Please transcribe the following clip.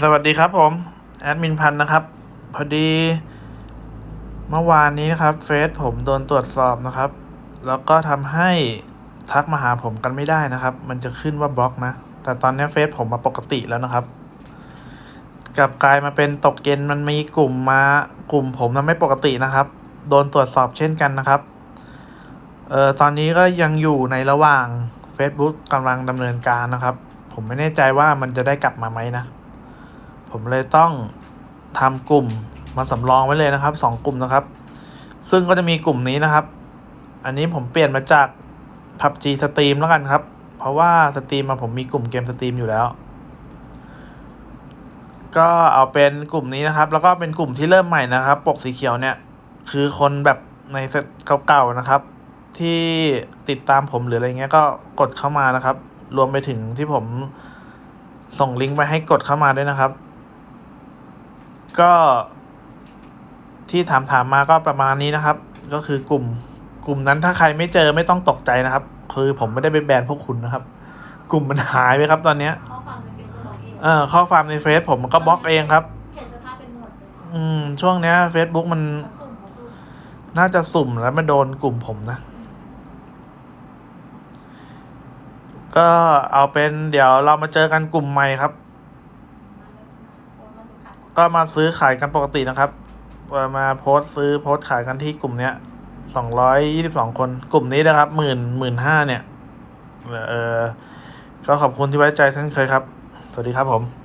สวัสดีครับผมแอดมินพันธ์นะครับ พอดีเมื่อวานนี้นะครับเฟซผมโดนตรวจสอบนะครับ แล้วก็ทำให้ทักมาหาผมกันไม่ได้นะครับ มันจะขึ้นว่าบล็อกนะ แต่ตอนนี้เฟซผมมาปกติแล้วนะครับ กลับกลายมาเป็นตกเย็นมันมีกลุ่มมากลุ่มผมมันไม่ปกตินะครับ โดนตรวจสอบเช่นกันนะครับเอ่อตอนนี้ก็ยังอยู่ในระหว่าง Facebook กำลังดำเนินการนะครับ ผมไม่แน่ใจว่ามันจะได้กลับมาไหมนะ ผมเลยต้องทำกลุ่มมาสำรองไว้เลยนะครับสองกลุ่มนะครับ ซึ่งก็จะมีกลุ่มนี้นะครับ อันนี้ผมเปลี่ยนมาจาก PUBG สตรีมแล้วกันครับ เพราะว่าสตรีมมาผมมีกลุ่มเกมสตรีมอยู่แล้ว ก็เอาเป็นกลุ่มนี้นะครับ แล้วก็เป็นกลุ่มที่เริ่มใหม่นะครับ ปกสีเขียวเนี่ย คือคนแบบในเซตเก่าๆนะครับ ที่ติดตามผมหรืออะไรเงี้ยก็กดเข้ามานะครับ รวมไปถึงที่ผมส่งลิงก์ไปให้กดเข้ามาด้วยนะครับ ก็ที่ถามถามๆมาก็ประมาณนี้นะครับ ก็คือกลุ่ม กลุ่มนั้นถ้าใครไม่เจอไม่ต้องตกใจนะครับ คือผมไม่ได้ไปแบนพวกคุณนะครับ กลุ่มมันหายไปครับตอนเนี้ยข้อความในเฟซบุ๊กเราเองเออข้อความในเฟซผมมันก็บล็อกเองครับเห็นสภาพเป็นหมดเลยอืม ช่วงเนี้ย Facebook มันเขาสุ่มเขาสุ่มน่าจะสุ่มแล้วมาโดนกลุ่มผมนะ ก็เอาเป็นเดี๋ยวเรามาเจอกันกลุ่มใหม่ครับ ก็มาซื้อขายกันปกตินะครับ มาโพสต์ซื้อโพสต์ขายกันที่กลุ่มเนี้ยสองร้อยยี่สิบสองคน กลุ่มนี้นะครับหมื่นหมื่นห้าเนี่ย เออก็ขอบคุณที่ไว้ใจเช่นเคยครับ สวัสดีครับผม